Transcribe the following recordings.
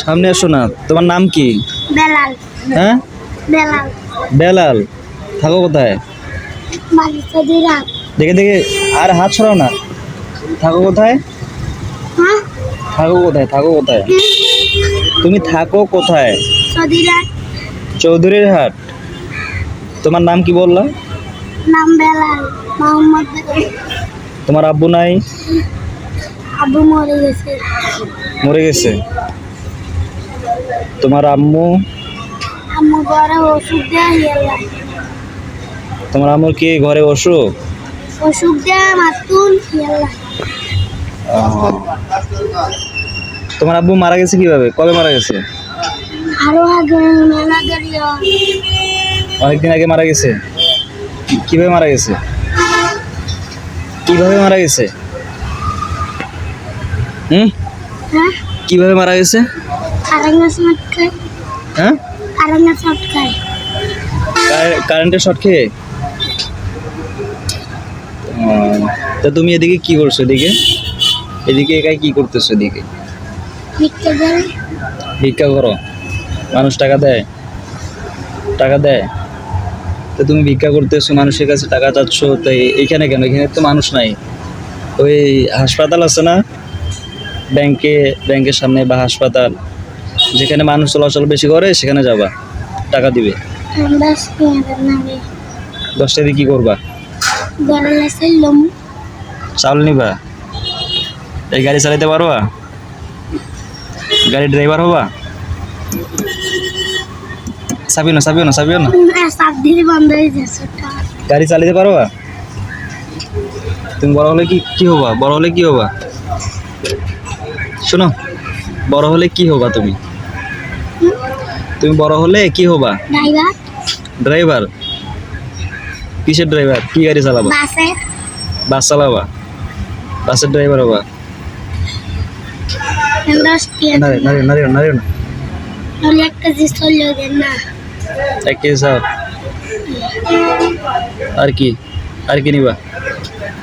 সামনে এসো না। তোমার নাম কি? বেলাল। হ্যাঁ? বেলাল। বেলাল থাকো কোথায়? দেখে দেখে আর হাত ছড়াও না। থাকো কোথায়? হ্যাঁ? থাকো কোথায়? থাকো কোথায়? তুমি থাকো কোথায়? চৌধুরীর হাট। তোমার নাম কি বললা? নাম বেলাল মোহাম্মদ তোমার আব্বু নাই? আবু মরে গেছে। মরে গেছে। তোমার আম্মু? আম্মু ঘরে ওষুধ হিয়াল্লা তোমার আম্মুর কি ঘরে অসুখ? ওষুধ দেওয়া মাতুন তোমার আব্বু মারা গেছে কীভাবে? কবে মারা গেছে? আরও আগে দাঁড়িয়ে অনেকদিন আগে মারা গেছে? কীভাবে মারা গেছে? কীভাবে মারা গেছে? হুম? হ্যাঁ? কীভাবে মারা গেছে? হ্যাঁ? কারেন্টের শর্ট খেয়ে। তা তুমি এদিকে কি করছ এদিকে? এদিকে একাই কি করতেছো এদিকে? ভিক্ষা করো। মানুষ টাকা দেয়? টাকা দেয়? তো তুমি ভিক্ষা করতেছো মানুষের কাছে টাকা চাচ্ছ তো এখানে কেন? এখানে তো মানুষ নাই। ওই হাসপাতাল আছে না? ব্যাংকে ব্যাংকের সামনে বা হাসপাতাল। যেখানে মানুষ চলাচল বেশি করে সেখানে যাবা। টাকা দিবে। নামে। দশটা দিয়ে কি করবা? চাউল নিবা? এই গাড়ি চালাতে পারবা? গাড়ি ড্রাইভার হবা? চাবিও না চাবিও না চাবিও না। হয়ে গাড়ি চালাতে পারবা? তুমি বড় হলে কি কি হবা? বড় হলে কি হবা? শোনো বড় হলে কি হবা তুমি? তুমি বড় হলে কি হবা? ড্রাইভার ড্রাইভার কিসের ড্রাইভার কি গাড়ি চালাবা? বাসে বাস চালাবা? বাসের ড্রাইভার হবা? এক কেজি আর কি? আর কি নিবা?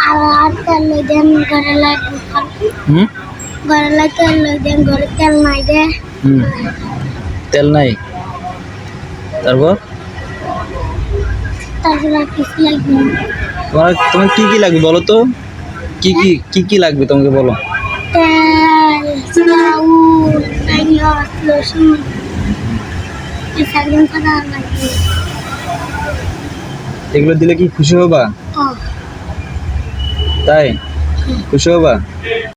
আর তেল লই দেন ঘরে হুম? ঘরে তেল লই দেন ঘরে তেল নাই দে হুম। তেল নাই? তারপর। তোমার তোমার কি কি লাগবে বলো তো? কি কি কি কি লাগবে তোমাকে বলো? এগুলো দিলে কি খুশি হবা? তাই? খুশি হবা?